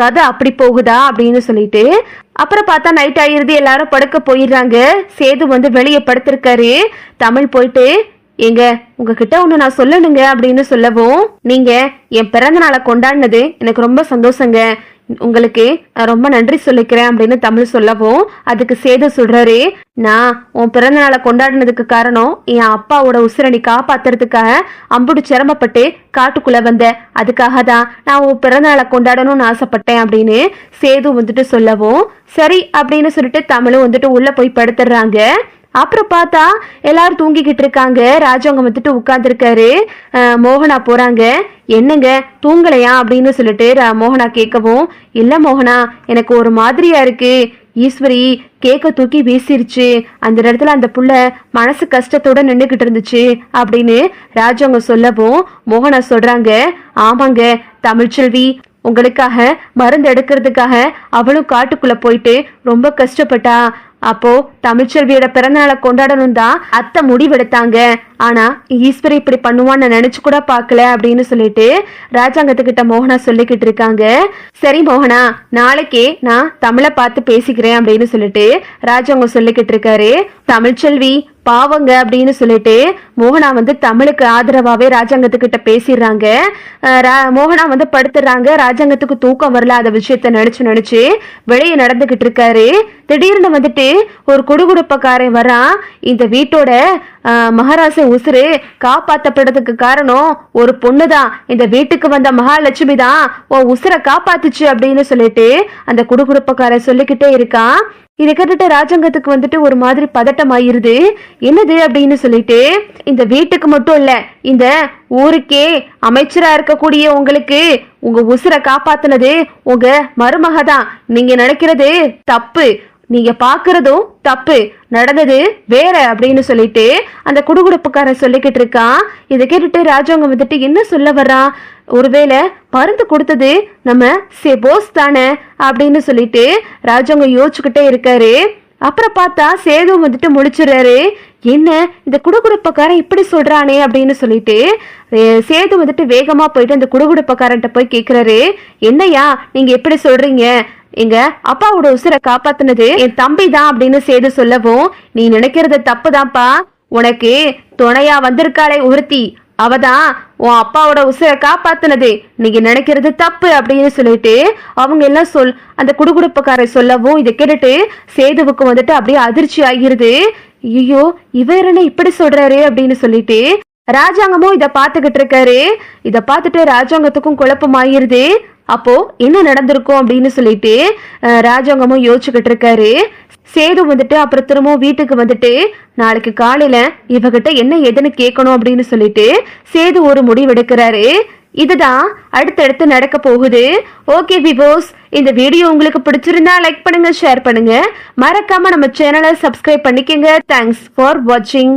கதை அப்படி போகுதா அப்படின்னு சொல்லிட்டு அப்புறம் பார்த்தா நைட் ஆயிருது எல்லாரும் படுக்க போயிடுறாங்க. சேது வந்து வெளியே படுத்திருக்காரு. தமிழ் போயிட்டு ஏங்க உங்ககிட்ட ஒன்று நான் சொல்லணுங்க அப்படின்னு சொல்லவும் நீங்க என் பிறந்த நாளை கொண்டாடினது எனக்கு ரொம்ப சந்தோஷங்க. உங்களுக்கு ரொம்ப நன்றி சொல்லிக்கிறேன் அப்படின்னு தமிழ் சொல்லவும் அதுக்கு சேது சொல்றாரு. நான் உன் பிறந்த நாளை கொண்டாடினதுக்கு காரணம் என் அப்பாவோட உசுரணி காப்பாத்துறதுக்காக அம்புடு சிரமப்பட்டு காட்டுக்குள்ள வந்த. அதுக்காக தான் நான் உன் பிறந்த நாளை கொண்டாடணும்னு ஆசைப்பட்டேன் அப்படின்னு சேது வந்துட்டு சொல்லவும். சரி அப்படின்னு சொல்லிட்டு தமிழும் வந்துட்டு உள்ள போய் படுத்துடுறாங்க. அப்புறம் பார்த்தா எல்லாரும் தூங்கிக்கிட்டு இருக்காங்க. ராஜவங்க வந்துட்டு உட்காந்துருக்காரு மோகனா போறாங்க. என்னங்க தூங்கலையா அப்படின்னு சொல்லிட்டு மோகனா கேட்கவும் இல்ல மோகனா எனக்கு ஒரு மாதிரியா இருக்கு. ஈஸ்வரி கேக்க தூக்கி வீசிருச்சு. அந்த இடத்துல அந்த புள்ள மனசு கஷ்டத்தோட நின்றுக்கிட்டு இருந்துச்சு. அப்படின்னு ராஜவங்க சொல்லவும் மோகனா சொல்றாங்க ஆமாங்க தமிழ்ச்செல்வி உங்களுக்காக மருந்து எடுக்கிறதுக்காக அவளும் காட்டுக்குள்ள போயிட்டு ரொம்ப கஷ்டப்பட்டா. அப்போ தமிழ்ச்செல்வியோட பிறந்தநாளை கொண்டாடணும் தான் அத்தை முடிவெடுத்தாங்க. ஆனா ஈஸ்வரி இப்படி பண்ணுவான்னு நினைச்சு கூட பார்க்கல அப்படின்னு சொல்லிட்டு ராஜாங்கத்துக்கிட்ட மோகனா சொல்லிக்கிட்டு இருக்காங்க. சரி மோகனா நாளைக்கே நான் தமிழை பார்த்து பேசிக்கிறேன் அப்படின்னு சொல்லிட்டு ராஜாங்க சொல்லிக்கிட்டு இருக்காரு. தமிழ்ச்செல்வி பாவங்க அப்படின்னு சொல்லிட்டு மோகனா வந்து தமிழுக்கு ஆதரவாகவே ராஜாங்கத்துக்கிட்ட பேசிடுறாங்க. ரா- மோகனா வந்து படுத்துடுறாங்க. ராஜாங்கத்துக்கு தூக்கம் வரல அந்த விஷயத்த நினைச்சு நினைச்சு வெளியே நடந்துகிட்டு இருக்காரு. திடீர்னு வந்துட்டு ஒரு குடுகுடுப்பக்காரன் வரான். இந்த வீட்டோட மகாராச உசுரு காப்பாத்தப்படுறதுக்கு காரணம் ஒரு பொண்ணு தான் இந்த வீட்டுக்கு வந்த மகாலட்சுமி தான். உன் உசுரை காப்பாத்துச்சு அப்படின்னு சொல்லிட்டு அந்த குடுகுடுப்பக்காரன் சொல்லிக்கிட்டே இருக்கான். இதை கேட்டுட்டு ராஜாங்கத்துக்கு வந்துட்டு ஒரு மாதிரி பதட்டம் ஆயிருது என்னது அப்படின்னு சொல்லிட்டு இந்த வீட்டுக்கு மட்டும் இல்ல இந்த ஊருக்கே அமைச்சரா இருக்கக்கூடிய உங்களுக்கு உங்க உசுரை காப்பாத்தினது உங்க மருமக தான் நீங்க நினைக்கிறது தப்பு. நீங்க பாக்குறதும் தப்பு நடந்தது வேற அப்படின்னு சொல்லிட்டு அந்த குடுகுடுப்புக்காரன் சொல்லிக்கிட்டு இருக்கான். இதை கேட்டுட்டு ராஜவங்க வந்துட்டு என்ன சொல்ல வர்றான் ஒருவேளை மருந்து கொடுத்தது நம்ம சே போஸ் தானே அப்படின்னு சொல்லிட்டு ராஜவங்க யோசிச்சுக்கிட்டே இருக்காரு. அப்புறம் பார்த்தா சேது வந்துட்டு முடிச்சிடுறாரு. என்ன இந்த குடுகுடுப்பக்காரன் இப்படி சொல்றானே அப்படின்னு சொல்லிட்டு சேது வந்துட்டு வேகமா போயிட்டு அந்த குடுகுடுப்பக்காரன்ட்ட போய் கேக்குறாரு. என்னையா நீங்க எப்படி சொல்றீங்க? எங்க அப்பாவோட உசுரை காப்பாத்தினது என் தம்பி தான் அப்படின்னு சேது சொல்லவும் நீ நினைக்கிறது தப்புதான்ப்பா. உனக்கு துணையா வந்திருக்காளே ஒருத்தி. அவதான் உன் அப்பாவோட உசுரை காப்பாத்தினது. நீங்க நினைக்கிறது தப்பு அப்படின்னு சொல்லிட்டு அவங்க எல்லாம் சொல் அந்த குடுகுடுப்புக்காரை சொல்லவும் இதை கேட்டுட்டு சேதுவுக்கு வந்துட்டு அப்படியே அதிர்ச்சி ஆகிருது. ஐயோ இவர் என்ன இப்படி சொல்றாரு? அப்படின்னு சொல்லிட்டு ராஜாங்கமும் இத பாத்துக்கிட்டு இருக்காரு. இத பார்த்துட்டு ராஜாங்கத்துக்கும் குழப்பமாயிருது. அப்போ என்ன நடந்திருக்கும் அப்படின்னு சொல்லிட்டு ராஜாங்கமும் யோசிச்சுக்கிட்டு இருக்காரு. சேது வந்துட்டு அப்புறம் திரும்பவும் வீட்டுக்கு வந்துட்டு நாளைக்கு காலையில இவகிட்ட என்ன எதுன்னு கேட்கணும் அப்படின்னு சொல்லிட்டு சேது ஒரு முடிவெடுக்கிறாரு இதுதான் அடுத்தடுத்து நடக்க போகுது. ஓகே விவோஸ் இந்த வீடியோ உங்களுக்கு பிடிச்சிருந்தா லைக் பண்ணுங்க ஷேர் பண்ணுங்க. மறக்காம நம்ம சேனலை சப்ஸ்கிரைப் பண்ணிக்கங்க. தேங்க்ஸ் ஃபார் வாட்சிங்